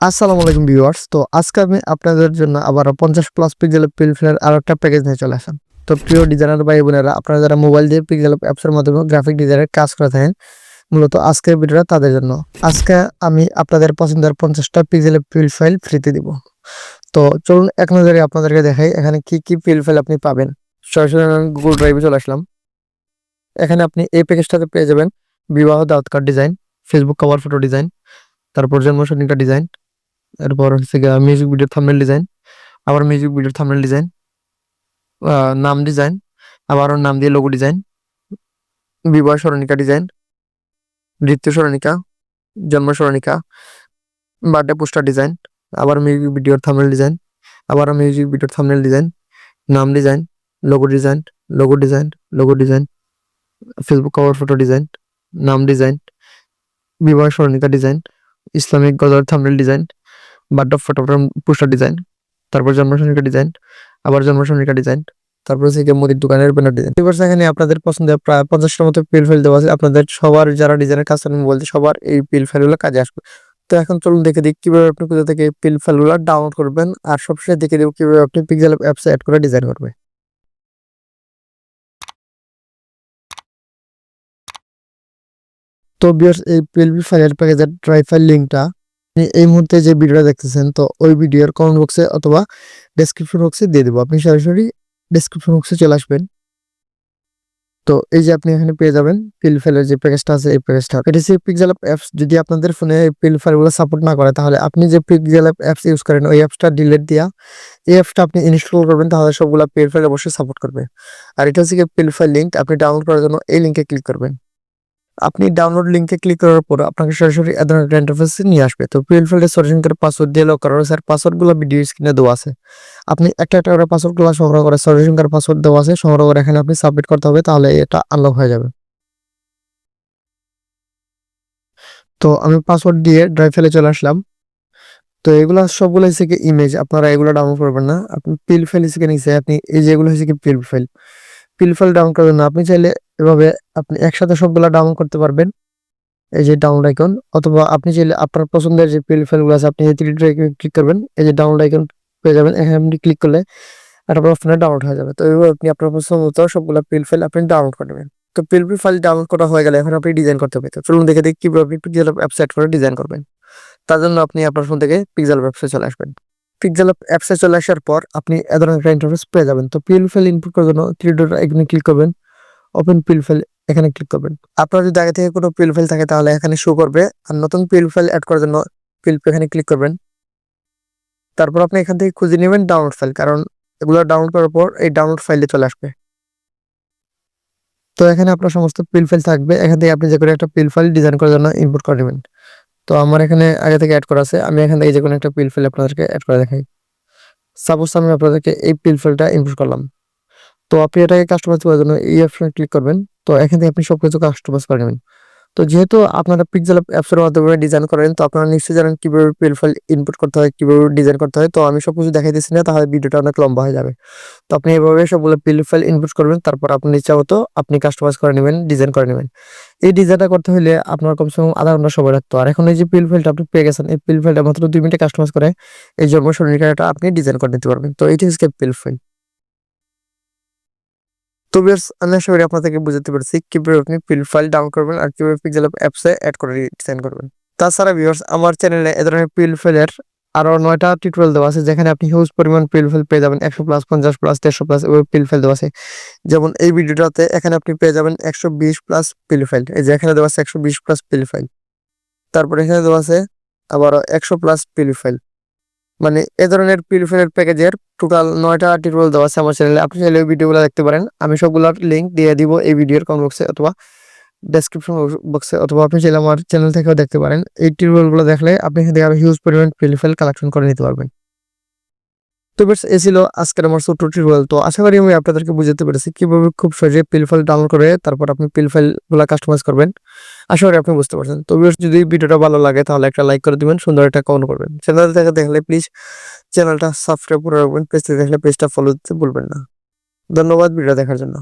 আসসালামু আলাইকুম ভিউয়ার্স। তো আজকে আমি আপনাদের জন্য আবার পঞ্চাশ প্লাস পিক্সেল পিলফিলের আরও একটা প্যাকেজ নিয়ে চলে আসলাম। তো প্রিয় ডিজাইনার ভাই বোনেরা, আপনারা যারা মোবাইল দিয়ে পিক্সেল অ্যাপসের মাধ্যমে গ্রাফিক ডিজাইনের কাজ করে থাকেন, মূলত আজকের ভিডিওটা তাদের জন্য। আজকে আমি আপনাদের পছন্দের পঞ্চাশটা পিক্সেল পিল ফাইল ফ্রিতে দিব। তো চলুন এক নজরে আপনাদেরকে দেখাই এখানে কি কি পিল ফাইল আপনি পাবেন। সরাসরি গুগল ড্রাইভে চলে আসলাম। এখানে আপনি এই প্যাকেজটাতে পেয়ে যাবেন বিবাহ দাওয়াত card design Facebook cover photo design তারপর জন্মশনিকা ডিজাইন এরপর হচ্ছে মিউজিক ভিডিও থাম্বনেল ডিজাইন আবার মিউজিক ভিডিও থাম্বনেল ডিজাইন নাম ডিজাইন আবারও নাম দিয়ে লোগো ডিজাইন বিবাহ স্মরণিকা ডিজাইন মৃত্যু স্মরণিকা, জন্ম স্মরণিকা বার্থডে পোস্টার ডিজাইন আবার মিউজিক ভিডিওর থাম্বনেল ডিজাইন আবারও মিউজিক ভিডিওর থাম্বনেল ডিজাইন নাম design logo design logo design logo design Facebook cover photo design নাম ডিজাইন বিবাহ স্মরণিকা ডিজাইন ইসলামিক গজার thumbnail design birthday photo poster design তারপর জন্মশনিকা ডিজাইন আবার জন্মশনিকা ডিজাইন তারপর হচ্ছে মুদির দোকানের ব্যানার ডিজাইন এবার এখানে আপনাদের পছন্দের প্রায় পঞ্চাশটার মতো পিল ফাইল দেওয়া আছে। আপনাদের সবার যারা ডিজাইনের কাজ করেন বলতে সবার এই পিল ফাইলগুলো কাজে আসবে। তো এখন চলুন দেখে দিই কীভাবে আপনি কোথা থেকে পিল ফাইলগুলো ডাউনলোড করবেন, আর সবশেষে দেখে দেবো কীভাবে আপনি পিক্সেল অ্যাপসে অ্যাড করে ডিজাইন করবেন। তো বিয়ার্স এই পিএলপি ফাইলের প্যাকেজের ড্রাইভ ফাইল লিঙ্কটা আপনি এই মুহূর্তে যে ভিডিওটা দেখতেছেন, তো ওই ভিডিওর কমেন্ট বক্সে অথবা ডেসক্রিপশন বক্সে দিয়ে দেবো। আপনি সরাসরি ডেসক্রিপশন বক্সে চলে আসবেন। তো এই যে আপনি এখানে পেয়ে যাবেন পিল ফাইলের যে প্যাকেজটা আছে, এই প্যাকেজটা এটা হচ্ছে পিক্সেল অ্যাপস যদি আপনাদের ফোনে পিল ফাইলগুলো সাপোর্ট না করে, তাহলে আপনি যে পিক্সেল অ্যাপস ইউজ করেন, ওই অ্যাপসটা ডিলেট দিয়া এই অ্যাপসটা আপনি ইনস্টল করবেন, তাহলে সবগুলো পিল ফাইল অবশ্যই সাপোর্ট করবে। আর এটা হচ্ছে পিল ফাইল লিঙ্ক আপনি ডাউনলোড করার জন্য এই লিঙ্কে ক্লিক করবেন। আপনি ডাউনলোড লিংকে ক্লিক করার পর আপনাকে সরাসরি ইন্টারফেস নিয়ে আসবে। তো পিএল ফিল্ডে সলিউশন করে পাসওয়ার্ড দিয়ে লক করার স্যার পাসওয়ার্ডগুলো ভিডিও স্ক্রিনে দেওয়া আছে। আপনি একটা একটা করে পাসওয়ার্ডগুলো সংগ্রহ করে সলিউশন করে পাসওয়ার্ড দেওয়া আছে, সংগ্রহ করে এখানে আপনি সাবমিট করতে হবে, তাহলে এটা আনলক হয়ে যাবে। তো আমি পাসওয়ার্ড দিয়ে ড্রাইভ ফেলে চলে আসলাম। তো এগুলো সবগুলো হচ্ছে কি ইমেজ আপনারা এগুলো ডাউনলোড করবেন না। আপনি পিল ফাইল হিসেবে নিচ্ছে আপনি এই যেগুলো হচ্ছে কি পিল ফাইল পিল ফাইল ডাউনলোড করবেন না আপনি চাইলে এভাবে আপনি একসাথে সবগুলো ডাউনলোড করতে পারবেন। এই যে ডাউনলোড আইকন অথবা আপনি চাইলে আপনার পছন্দের যে পিল ফাইলগুলো আছে, আপনি এই থ্রি ক্লিক করবেন, এই যে ডাউনলোড আইকন পেয়ে যাবেন, এখানে আপনি ক্লিক করলে একটা অপশনে ডাউনলোড হয়ে যাবে। তো এইভাবে আপনি আপনার পছন্দ মতো সবগুলো পিল ফাইল আপনি ডাউনলোড করে নেবেন। তো পিল ফাইল ডাউনলোড করা হয়ে গেলে এখন আপনি ডিজাইন করতে পারবেন। চলুন দেখে দেখি কীভাবে পিক্সেল অ্যাপসেট করে ডিজাইন করবেন। তার জন্য আপনি আপনার ফোন থেকে পিক্সেল অ্যাপসে চলে আসবেন। পিক্সেল অ্যাপসে চলে আসার পর আপনি এ ধরনের একটা ইন্টারফেস পেয়ে যাবেন। তো পিল ফাইল ইনপুট করার জন্য থ্রি আইকনে ক্লিক করবেন। ওপেন পিল ফাইল এখানে ক্লিক করবেন। আপনার যদি আগে থেকে কোনো পিল ফাইল থাকে তাহলে এখানে শো করবে। আর নতুন পিল ফাইল অ্যাড করার জন্য পিল এখানে ক্লিক করবেন। তারপর আপনি এখান থেকে খুঁজে নেবেন ডাউনলোড ফাইল কারণ এগুলো ডাউনলোড করার পর এই ডাউনলোড ফাইলে চলে আসবে। তো এখানে আপনার সমস্ত পিল ফাইল থাকবে। এখান থেকে আপনি যে কোনো একটা পিল ফাইল ডিজাইন করার জন্য ইনপুট করে নেবেন। আমার এখানে আগে থেকে অ্যাড করা আছে। আমি এখান থেকে যে কোনো একটা পিল ফেল আপনাদেরকে অ্যাড করে দেখাই। সাপোজ আমি আপনাদেরকে এই পিল ফেলটা ইনপুট করলাম। তো আপনি এটাকে কাস্টমাইজ করার জন্য এই অপশনে ক্লিক করবেন। তো এখান থেকে আপনি সব কিছু কাস্টমাইজ করে নেবেন। তো যেহেতু আপনারা পিক্সেল অ্যাপসের মাধ্যমে ডিজাইন করেন, তো আপনারা নিশ্চয়ই জানেন কীভাবে ফাইল ইনপুট করতে হয়, কীভাবে ডিজাইন করতে হয়। তো আমি সব কিছু দেখাই দিচ্ছি না, তাহলে ভিডিওটা অনেক লম্বা হয়ে যাবে। তো আপনি এভাবে সবগুলো ফাইল ইনপুট করবেন, তারপর আপনি ইচ্ছা মতো আপনি কাস্টমাইজ করে নেবেন ডিজাইন করে নেবেন। এই ডিজাইনটা করতে হলে আপনার কমসে কম আধা ঘণ্টা সময় লাগতো। আর এখন এই যে পিল আপনি পেয়ে গেছেন, এই পিল মাত্র দুই মিনিটে কাস্টমাইজ করে এই জন্ম শরীরটা আপনি ডিজাইন করে নিতে পারবেন। তো এইটি হচ্ছে পিল ফাইল তো ভিউয়ার্স, আমি আশা করি আপনাদেরকে বুঝাতে পারছি কীভাবে আপনি পিল ফাইল ডাউনলোড করবেন আর কীভাবে পিক্সেল অ্যাপসে অ্যাড করে ডিজাইন করবেন। তাছাড়া ভিউয়ার্স, আমার চ্যানেলে এ ধরনের পিল ফাইলের আরও নয়টা টিউটোরিয়াল দেওয়া আছে, যেখানে আপনি হিউজ পরিমাণ পিল ফাইল পেয়ে যাবেন, একশো প্লাস পঞ্চাশ প্লাস দেড়শো প্লাস ওই পিল ফাইল দেওয়া আছে। যেমন এই ভিডিওটাতে এখানে আপনি পেয়ে যাবেন একশো বিশ প্লাস পিল ফাইল এই যে এখানে দেওয়া আছে একশো বিশ প্লাস পিল ফাইল তারপরে এখানে দেওয়া আছে আবার একশো প্লাস পিল ফাইল মানে এ ধরনের পিউরিফায়ার প্যাকেজের টোটাল নয়টা টিউটোরিয়াল দেওয়া আছে আমার চ্যানেলে আপনি চাইলে ওই ভিডিওগুলো দেখতে পারেন। আমি সবগুলোর লিঙ্ক দিয়ে দিব এই ভিডিওর কমেন্ট বক্সে অথবা ডেসক্রিপশন বক্সে অথবা আপনি চাইলে আমার চ্যানেল থেকেও দেখতে পারেন। এই টিউটোরিয়ালগুলো দেখলে আপনি এখান থেকে হিউজ পরিমাণ পিউরিফায়ার কালেকশন করে নিতে পারবেন। তো বেশ এ ছিল আজকের আমার ছোট্ট টিউটোরিয়াল তো আশা করি আমি আপনাদেরকে বুঝাতে পেরেছি কীভাবে খুব সহজে পিল ফাইল ডাউনলোড করে তারপর আপনি পিল ফাইলগুলা কাস্টমাইজ করবেন। আশা করি আপনি বুঝতে পারছেন। তো বেশ যদি ভিডিওটা ভালো লাগে তাহলে একটা লাইক করে দিবেন, সুন্দর একটা কমেন্ট করবেন। চ্যানেল থেকে দেখলে প্লিজ চ্যানেলটা সাবস্ক্রাইব করে রাখবেন, পেজটা দেখলে পেজটা ফলো দিতে ভুলবেন না। ধন্যবাদ ভিডিও দেখার জন্য।